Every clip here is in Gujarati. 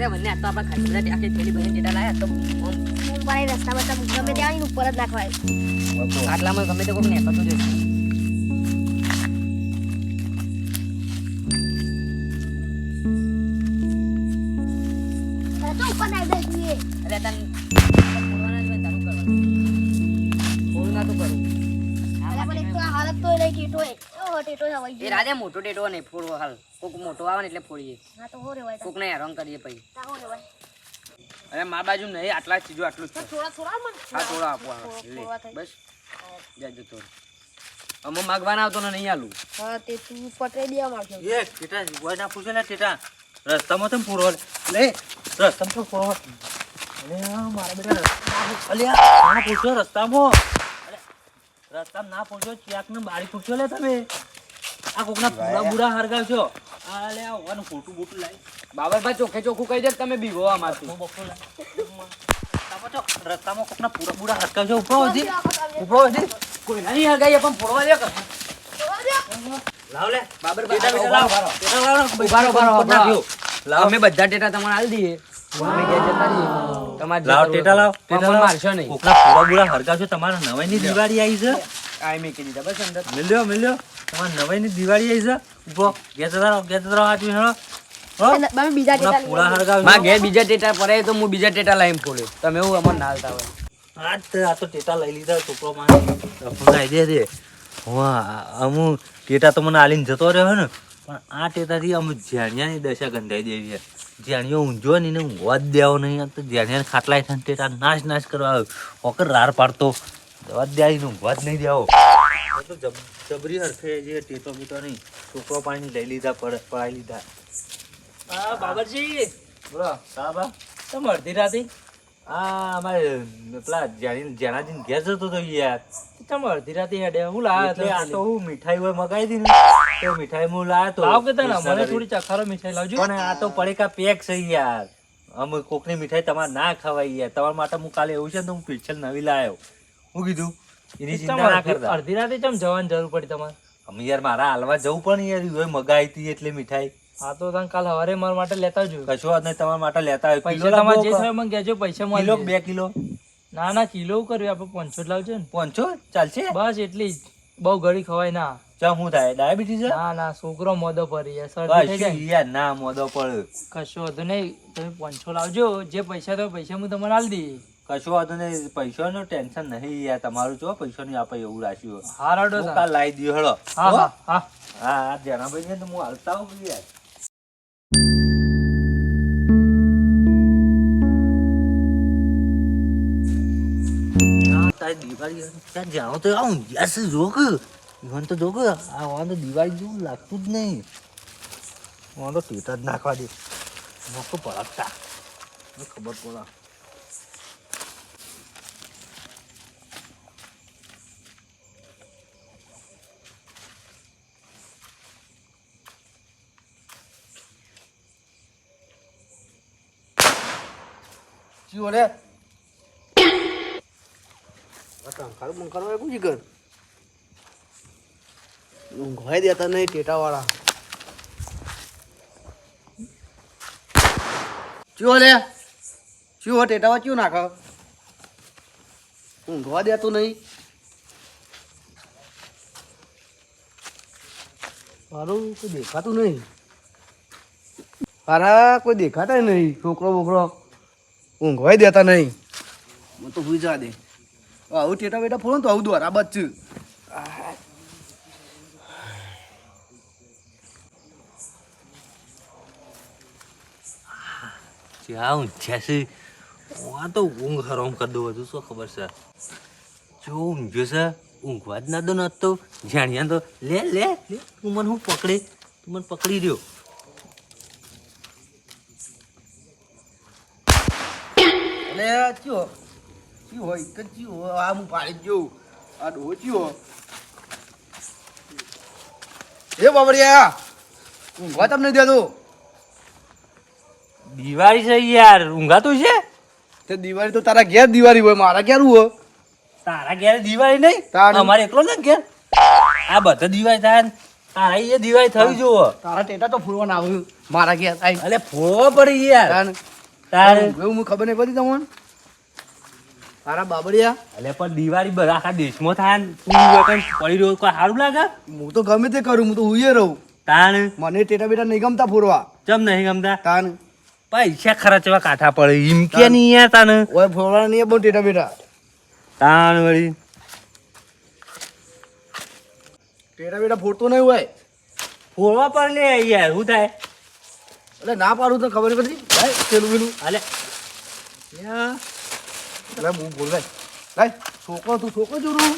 અરે બંને આ તો આપણા ખાલી બધા આખી થેલી ભરીને ટેટા લાયા તો હું મારી રસ્તા બસ્તા ગમે ત્યાં આવીને ઉપર જ નાખવાય આટલામાં ગમે તે કોઈક નેકળતું જશે. અરે તને જ તારું કરવાનું. ના તું કરું. પણ હાલત તો ટેટો હવાઈ એ ગયો મોટો ટેટો નહીં ફોડવો હાલ. કોક મોટો આવે ને એટલે ફોડીએ. હા તો હો રેવાય કોકને હેરાન કરીએ પછી. તા હો રેવાય. અરે માર બાજુ નહીં આટલા ચીજો આટલું જ થોડા થોડા મને હા થોડો આપો લે થોડા બસ. જા જતો રહે. માગવાના આવતો ને નહીં આલું. હા તે તું પટે દે મારજો એ ટેટા હોય ના પૂછે ને ટેટા. રસ્તામાં તમે પૂરવા લે. રસ્તામાં તો પૂરવા અલે મારા બેટા રસ્તા અલે આ ના પૂછો રસ્તામાં. રસ્તામાં ના પૂછો ચેક ને બારી પૂછો લે તમે. આ કોકના પૂરા બુરા હરગાવશો અલે આ હોવાનું ફોટું બોટું લાઈ બાબરભાઈ ચોખ્ખે ચોખ્ખું કહી દે તમે બપો લાવી રસ્તામાં તો રસ્તામાં કોકના પૂરા બુરા હરગાવશો ઉપરો હજી. ઉપરો હજી. કોઈ નહીં હરગાઈ પણ ફોડવા દે લાવ લે. ટેટા બેટા લાવ ઊભા ઊભા ઊભા. લાવ. અમે બધા ટેટા તમારે આલી દઈએ. જતા રહીએ. તમારે લાવ ટેટા લાવ. ટેટા મારશો નહીં. કોકના પૂરા બુરા હરગાવશો તમારે નવાઈની દિવાળી આવી છે? આ મેકી દીધા બસ અંદર. મિલ્યો મિલ્યો. તમારે નવાઈની દિવાળી આવી છે? ઊભો. ગેસ ધરાવો ગેસ ધરાવો હાચવી હેળો બીજા કોકના પૂરા હરગાવશો માં ઘેર બીજા ટેટા પડે તો હું બીજા ટેટા લાવીને ફોડ્યો તમે એવું અમને ના હાલતા હોય. આ તો- ટેટા લઈ લીધા છોકરો માં દે દે વાહ અમુ ટેટા તો મને આલીને જતો રહ્યો ને પણ આ ટેટાથી અમુ જ્યાણિયાની દશા ગંધાઈ દેવી છે. જ્યાણિયો ઊંઝો ને એને ઊંઘવા જ દેવો નહીં. આ તો જ્યાણિયાને ખાટલા હેઠળ ટેટા નાશ નાશ કરવા આવ્યો. હોકર રાર પાડતો. દવા દે નહીં દેવો તો જબરી હરખે જે ટેટો બીટો નહીં છોકરો પાણી લઈ લીધા પડ- પડાઈ લીધા. હા બાબરજી. બોલો સાબા તમે અડધી રાતે? આ અમારે પેલા જ્યાણાજીને ઘેર જતો તો યાર. તમે અડધી રાતે હેડે હું લાયા એટલે આ તો હું મીઠાઈ હોય મગાઈ હતી ને. તો મીઠાઈ હું લાયો તો લાવ કે મને થોડી ચખારો મીઠાઈ લાવજો. પણ આ તો પડીકા પેક છે યાર. અમે કોકની મીઠાઈ તમારે ના ખવાય યાર. તમારા માટે હું કાલે એવું છે ને હું પિક્ચર નવી લાયો. હું કીધું? એની ચિંતા ના કરતા. અડધી રાતે ચમ જવાની જરૂર પડી તમારે? અમે યાર મારા હાલવા જવું પણ યાર મગાઈ હતી એટલે મીઠાઈ. હા તો તમે કાલ હવારે મારા માટે લેતા આવજો કશો વાત નહીં તમારા માટે લેતા આવ્યો. પૈસા કિલો તમારે જે સમય મને કહેજો પૈસા કિલો મળે બે કિલો? ના ના કિલો કરવી આપણે પાંચસો લાવજો ને. પહોંચો ચાલશે? બસ એટલી જ. બહુ ઘડી ખવાય ના. ચા હું થાય? ડાયાબિટીસ ના ના છોકરો મોદો પડી જાય. જાય યાર ના મોદો પડે કશો વધુ નહીં. તમે પાંચસો લાવજો. જે પૈસા તો પૈસા હું તમને આલી દઈએ. કશો વાંધો નહીં પૈસાનું ટેન્શન નહીં યાર તમારું જો પૈસાની આપે એવું રાખ્યું હા રાડો કાલ લાવી દઉં હેળો. હા હા? હા હા. જણાભાઈ ને તો હું હાલતા આવું યાર. દિવાળી. ત્યાં જાણો તો આવું યસ જોક ઈવન તો જોક આ વાન તો દિવાળી જેવું લાગતું જ નહીં. વાન તો ટેટા જ નાખવા દે. મોકો પળકતા ખબર પડે. શું રે કંકાળ બંકાળ હોય પૂછી કર ઊંઘવાય દેતા નહીં ટેટા વાળા ચિયો લે. ચિયો ટેટા વાળા ચિયો નાખ ઊંઘવા દેતું નહીં. મારું કોઈ દેખાતું નહીં. મારા કોઈ દેખાતા નહીં છોકરો બોકરો. ઊંઘવાય દેતા નહીં. મને તો ભૂઈ જવા દે. આવું ટેટા બેટા ફોડો તો આવું દ્વાર આ બચ્ચું ઊંઘ્યા છે આ તો ઊંઘ હરામ કરી દઉં બધું શું ખબર છે? જો ઊંઘ્યો છે ઊંઘવા જ ના દો ન તો. જાણ્યા તો. લે લે લે. તું મને હું પકડે? તું મને પકડી રહ્યો એટલે ચિયો. ચિયો હોય કે ચિયો આ હું પાડી જોઉં. આ ડોહો ચિયો. એ બાબડિયા ઊંઘવા તમને દેતો દિવાળી છે યાર ઊંઘાતું છે? તે દિવાળી તો તારા ઘેર દિવાળી હોય મારા ઘેર હોય. તારા ઘેર દિવાળી નહીં? તારું. અમારે એકલો ને ઘેર? આ બધા દિવાળી થાય તારા એ દિવાળી થવી જોવો તારા ટેટા તો ફૂલવાના આવ્યું મારા ઘેર થાય અલે ફોડવો પડી યાર. તારે. એવું હું ખબર નહીં પડી તમને? તારા બાબડિયા? એટલે પણ દિવાળી બધા આખા દેશમાં થાય ને. તું વખત પડી રહ્યો કોઈ સારું લાગે? હું તો ગમે તે કરું હું તો હુઈએ રહું. તાણ મને ટેટા બેટા નહીં ગમતા ફોરવા. ચમ નહીં ગમતા? તાન. પૈસા ખર્ચવા કાઠા પડે. એમ કે નહીં યાર ઓય ફોરવા નહીં બહુ ટેટા બેટા. તાણ વળી. ટેટા બેટા ફોડતો નહીં હોય. ફોરવા પર લે યાર શું થાય? એટલે ના પાડું તો ખબર નહીં ભાઈ પેલું પેલું. હાલે. એટલે હું બોલ ભાઈ. ભાઈ છોકરો તું છોકરો જોરું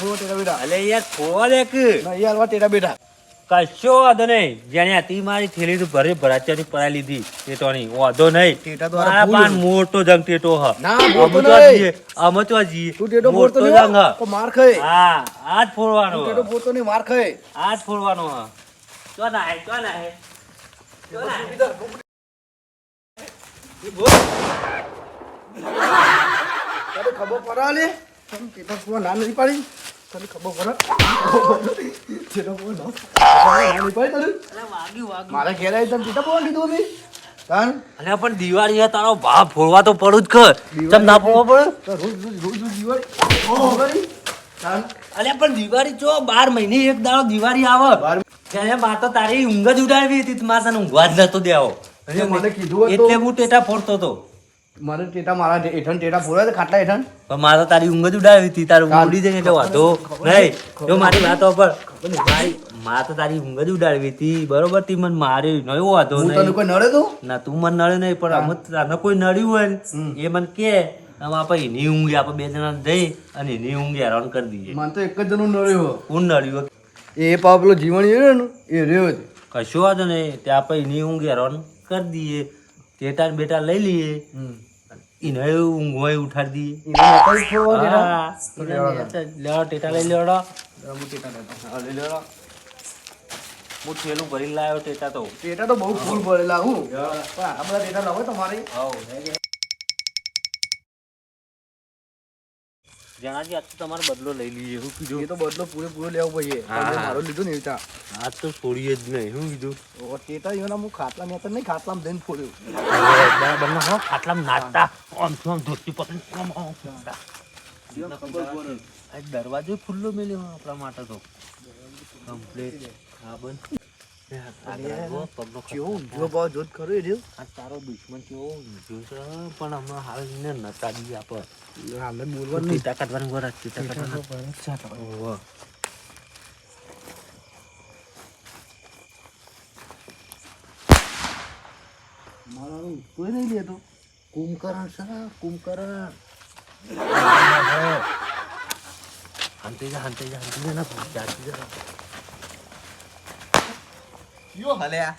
ફોરવા ટેટા બેટા અલે યાર ફોડવા એક. નહીં યાર ટેટા બેટા કશો વાંધો નહીં. જેને હતી મારી થેલી તો ભરે ભરાચાની પડાઈ લીધી. ટેટોની. વાંધો નહીં. ટેટા દ્વારા પાન મોટો જંગ ટેટો હ. ના, મોટો નહીં. જઈએ, અમે તો ટેટો મોટો જંગ હો, હ. તો માર ખાય. હા આજ ફોડવાનો ટેટો મોટો નહીં માર ખાય. આજ ફોડવાનો હ. ચો ના હે, ચો ના હે. તને ખબર પડે ખબર પડે ટેટા ફોડવા ના ના પાડી તને મારા ઘેર આવી તને ટેટા ફોડવા કીધું અમે અલ્યા, પણ દિવાળી તારો ભાવ ફોડવા તો પડું જ ખર. ચમ ના ફોડવા પડે? રોજ રોજ રોજ દિવાળી. કરી અલ્યા પણ દિવાળી જો બાર મહિને એક દાડો દિવાળી આવે. ત્યારે બા તો તારી ઊંઘ જ ઉડાવી હતી મારે તને ઊંઘવા જ નતો દેવો. મને કીધું એટલે હું ટેટા ફોડતો હતો. મારે ટેટા મારા હેઠણ ટેટા ફોડ્યા હતા ખાટલા હેઠણ પણ મારે તો તારી ઊંઘ જ ઉડાવી હતી તારું ઉડી જાય ને એટલે વાંધો નહીં જો મારી વાતો પર મારી મારે તો તારી ઊંઘ જ ઉડાડવી હતી બરોબર? તી મને મારે નયો વાંધો નહીં તને કોઈ નડે તો? ના તું મને નડે નહીં પણ અમે તને કોઈ નડ્યું હોય એ મને કે. આમ આપણે એની ઊંઘે આપણે બે જણા જઈ અને એની ઊંઘે હેરાન કરી દઈએ. મને તો એક જ જણું નડ્યો કોણ નડ્યું એ પા પેલો જીવન રહ્યો ને એ રહ્યો છે કશો વાંધો નહીં ત્યાં આપણે એની ઊંઘે હેરાન કરી દઈએ. તેટા બેટા લઈ લઈએ. એને ઊંઘ હોય ઉઠાડી દઈએ. એને નહોતા ટેટા. હા, એને લેવડો ટેટા લઈ લેવડો હું ટેટા લેતો. હા, લઈ લેવડો હું થેલું ભરીને લાવ્યો ટેટા તો. ટેટા તો બહુ ફૂલ ભરેલા હું. પણ આ બધા ટેટા લાવો તમારે જણાજી આજ તો તમારો બદલો લઈ લઈએ શું કીધું. એ તો બદલો પૂરેપૂરો લેવો હા, હા. મારો લીધો ને એવી આજ તો છોડીએ જ નહીં શું કીધું. ઓ ટેટા યોના હું ખાટલા મેં તો નહીં ખાટલામાં દઈને ફોડ્યો. બરાબર ના હો ખાટલામાં નાચતા આમ આમ ધોતી આમ આમ દરવાજો ખુલ્લો મેલ્યો આપણા માટે તો. કમ્પ્લીટ હા બંધ. તારો દુશ્મન કેવો ઊંધો છે પણ હમણાં હાલ ને નતા દી આપે હાલે બોલવાનું નહીં. ટીટા વરસ ટીટા કાઢવાનું ઓહો. કોઈ નહીં લેતો કુંભકરણ છે કુંભકરણ હાંતે જા હાંતે જા હાંતે જા ના જાતી જા. કયો હલ્યા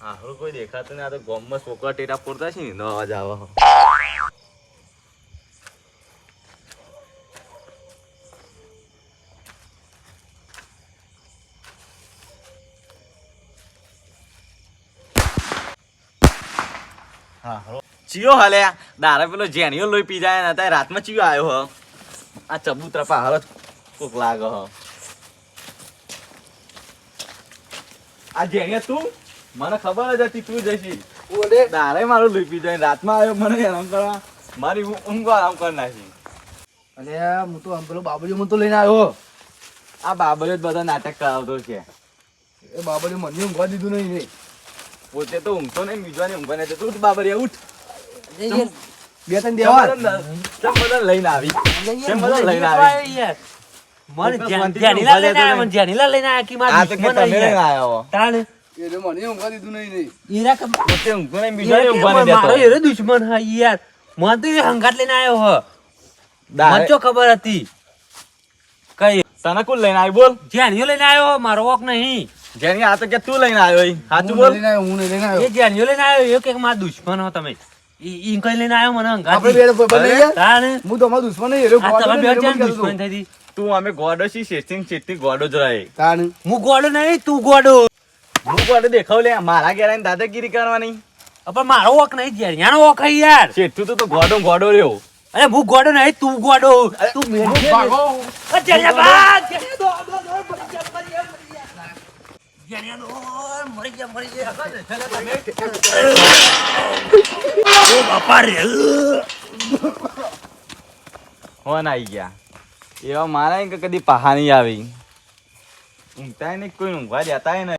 હા કોઈ દેખાતું નહીં. આ તો ગોમમાં છોકરા ટેટા ફોડતા છે ને. અવાજ આવે. છે. હા હલો ચિયો હલ્યા દારા પેલો જેણીઓ લોહી પી જાય ને અત્યારે રાતમાં ચિયો આવ્યો હ. આ ચબૂતરા પા હાલ કોક લાગે હ. આ જેણીઓ તું? મને ખબર જ હતી તું જઈશી ઓલે દારે મારું લીપી જાય રાતમાં આવ્યો મને હેરાન કરવા. મારી ઊંઘ આરામ કરી નાખી. અને હું તો પેલો બાબુજી હું તો લઈને આવ્યો. આ બાબુજી જ બધા નાટક કરાવતો છે. એ બાબુજી મને ઊંઘવા દીધું નહીં રે. પોતે તો ઊંઘતો નહીં બીજાને ઊંઘવા નહીં તું ઉઠ બાબરિયા ઉઠ. બે ત્રણ દેવા. લઈને આવી. લઈને આવી. મને લઈને મને લઈને આયા કે મારા આ તો કે દુશ્મન તમે આયા. લઈને આવ્યા હો. તાણ એટલે મને ઊંઘવા દીધું નહીં રે ઈરા કે- પોતે ઊંઘતો નહીં ઈરા ઊંઘવા નહીં મારો એરો દુશ્મન હા યાર. મને તો એ હંગાત લઈને આવ્યો હ. મને તો ખબર હતી? કઈ તને કોણ લઈને આવ્યો? બોલ. જ્યાંનીઓ લઈને આવ્યો મારો વોક નહીં. જેની આ તો કે તું લઈને આવ્યો. સાચું હું બોલ. લઈને આવ્યો હું નહીં લઈને એ આવ્યો જ્યાંનીઓ લઈને આવ્યો એ કે મારા દુશ્મન હો તમે. ઈ ઈ કઈ લઈને આવ્યો મને હંગાત આપણે બે તાણ હું તો મારા દુશ્મન નહીં એ તમે બે દુશ્મન થઈ હતી. તું અમે ગોડો છી શેઠથી ને ગોડો જ રહે તાણ? હું ગોડો નહીં તું ગોડો. હું ગોડો દેખાવ લે મારા ઘેર દાદાગીરી કરવાની. પણ મારો વોક નહીં જ્યાંનો વોક હે યાર. શેઠું તો તો ગોડો ગોડો રહ્યો. અરે હું ગોડો નહીં તું ગોડો. તું મેં ભાગો. અરે જલ્યા ભાગ, દો, દો, દો, મરી જા, મરી જા, મરી જા. હોન આવી ગયા. એવા મારા કે કદી પહા નહીં આવી ઊંઘતા નહીં કોઈ ઊંઘવા જતા નહીં.